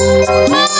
Ram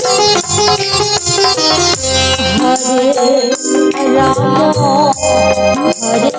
Ram Hare